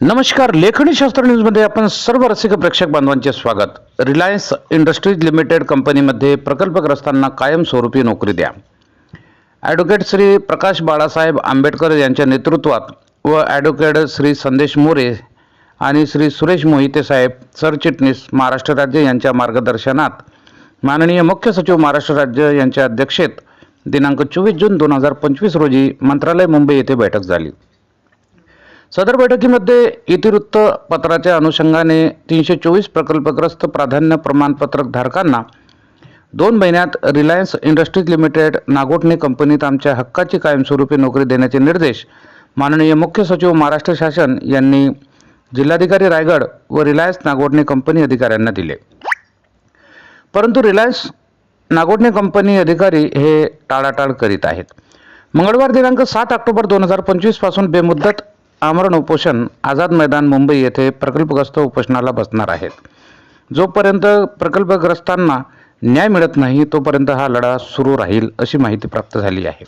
नमस्कार लेखणी शास्त्र न्यूजमध्ये आपण सर्व रसिक प्रेक्षक बांधवांचे स्वागत. रिलायन्स इंडस्ट्रीज लिमिटेड कंपनीमध्ये प्रकल्पग्रस्तांना कायमस्वरूपी नोकरी द्या. ॲडव्होकेट श्री प्रकाश बाळासाहेब आंबेडकर यांच्या नेतृत्वात व ॲडव्होकेट श्री संदेश मोरे आणि श्री सुरेश मोहिते साहेब सरचिटणीस महाराष्ट्र राज्य यांच्या मार्गदर्शनात माननीय मुख्य सचिव महाराष्ट्र राज्य यांच्या अध्यक्षेत दिनांक चोवीस जून दोन हजार पंचवीस रोजी मंत्रालय मुंबई येथे बैठक झाली. सदर बैठकीमध्ये इतिवृत्त पत्राच्या अनुषंगाने तीनशे चोवीस प्रकल्पग्रस्त प्राधान्य प्रमाणपत्रक धारकांना दोन महिन्यात रिलायन्स इंडस्ट्रीज लिमिटेड नागोठणे कंपनीत आमच्या हक्काची कायमस्वरूपी नोकरी देण्याचे निर्देश माननीय मुख्य सचिव महाराष्ट्र शासन यांनी जिल्हाधिकारी रायगड व रिलायन्स नागोठणे कंपनी अधिकाऱ्यांना दिले. परंतु रिलायन्स नागोठणे कंपनी अधिकारी हे टाळाटाळ करीत आहेत. मंगळवार दिनांक सात ऑक्टोबर दोन हजार पंचवीसपासून बेमुद्दत बेमुदत आमरण उपोषण आझाद मैदान मुंबई येथे प्रकल्पग्रस्त उपोषणाला बसणार आहेत. जोपर्यंत प्रकल्पग्रस्तांना न्याय मिळत नाही तोपर्यंत हा लढा सुरू राहील अशी माहिती प्राप्त झाली आहे.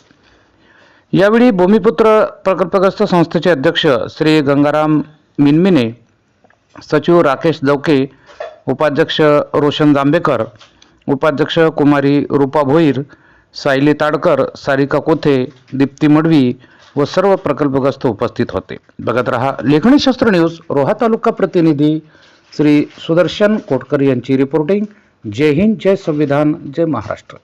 यावेळी भूमिपुत्र प्रकल्पग्रस्त संस्थेचे अध्यक्ष श्री गंगाराम मिनमिने सचिव राकेश दौके उपाध्यक्ष रोशन जांभेकर उपाध्यक्ष कुमारी रूपा भोईर सायली ताडकर सारिका कोथे दीप्ती मडवी व सर्व प्रकल्पग्रस्त उपस्थित होते. बघत रहा लेखणीशास्त्र न्यूज रोहा तालुका प्रतिनिधी श्री सुदर्शन कोटकर यांची रिपोर्टिंग जय हिंद जय संविधान जय महाराष्ट्र.